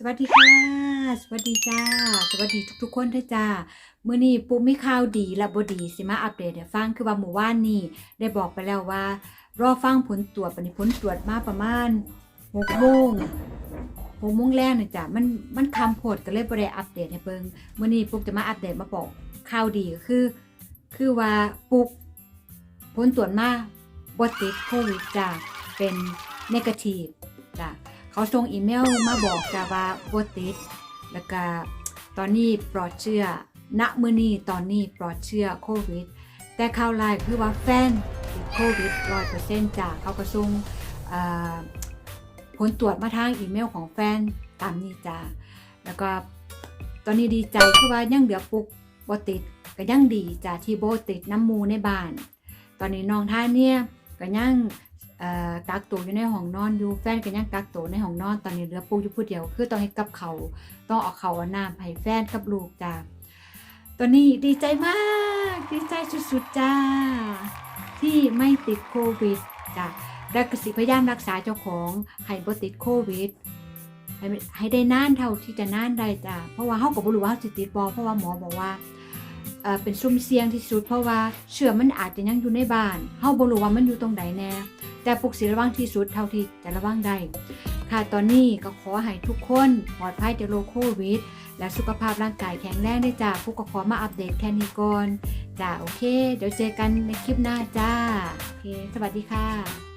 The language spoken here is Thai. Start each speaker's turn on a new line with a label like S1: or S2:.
S1: สวัสดีค่ะ สวัสดีจ้า สวัสดีทุกๆคนด้วยจ้ามื้อนี้ปุ๊บมีข่าวดีและบดีสิมาอัปเดตให้ฟังคือว่าหมู่ว่านนี่ได้บอกไปแล้วว่า รอฟังผลตรวจปณิผลตรวจมาประมาณ6โมง6โมงแรกนี่จ้ะมันมันคำโพดก็เลยบ่ได้อัปเดตให้เบิงมื้อนี้ปุ๊กจะมาอัปเดตมาบอกข่าวดีก็คือ คือว่าปุ๊กผลตรวจมาบ่ติดโควิดจ้ะเป็นเนกาทีฟจ้ะ เขาส่งอีเมลมาบอกจ้าว่าบ่ติดแล้วก็ตอนนี้ปลอดเชื้อณมือนี้ตอนนี้ปลอดเชื้อโควิด แต่ข่าวร้ายคือว่าแฟนติดโควิด100%จ้าเขาก็ส่งผลตรวจมาทางอีเมลของแฟนตามนี้จ้าแล้วก็ตอนนี้ดีใจคือว่ายังเหลือปุกโบติดก็ยังดีจ้าที่โบติดน้ำมูในบ้าน ตอนนี้น้องท่าเนี่ยก็ยัง กักตัวอยู่ในห้องนอนอยู่แฟนก็ยังกักตัวในห้องนอนตอนนี้เหลือปูอยู่ผู้เดียว คือต้องให้กับเขาต้องเอาเขาวเอาน้ำให้แฟนกับลูกจ้าตอนนี้ดีใจมาก ดีใจสุดๆจ้า ที่ไม่ติดโควิดจ้ะและกสิพยายามรักษาเจ้าของให้บ่ติดโควิดให้ให้ได้นานเท่าที่จะนานได้จ้ะเพราะว่าเฮาก็บ่รู้ว่าเฮาสิติดบ่เพราะว่าหมอบอกว่าเป็นซุ่มเสี่ยงที่สุดเพราะว่าเชื้อมันอาจจะยังอยู่ในบ้านเฮาบ่รู้ว่ามันอยู่ตรงใดแน่ แต่ปลุกสิระวังที่สุดเท่าที่จะระวังได้ค่ะตอนนี้ก็ขอให้ทุกคนปลอดภัยจากโรคโควิด และสุขภาพร่างกายแข็งแรงด้วยจ้าผู้ก็ขอมาอัปเดตแค่นี้ก่อนจ้าโอเค เดี๋ยวเจอกันในคลิปหน้าจ้าโอเค สวัสดีค่ะ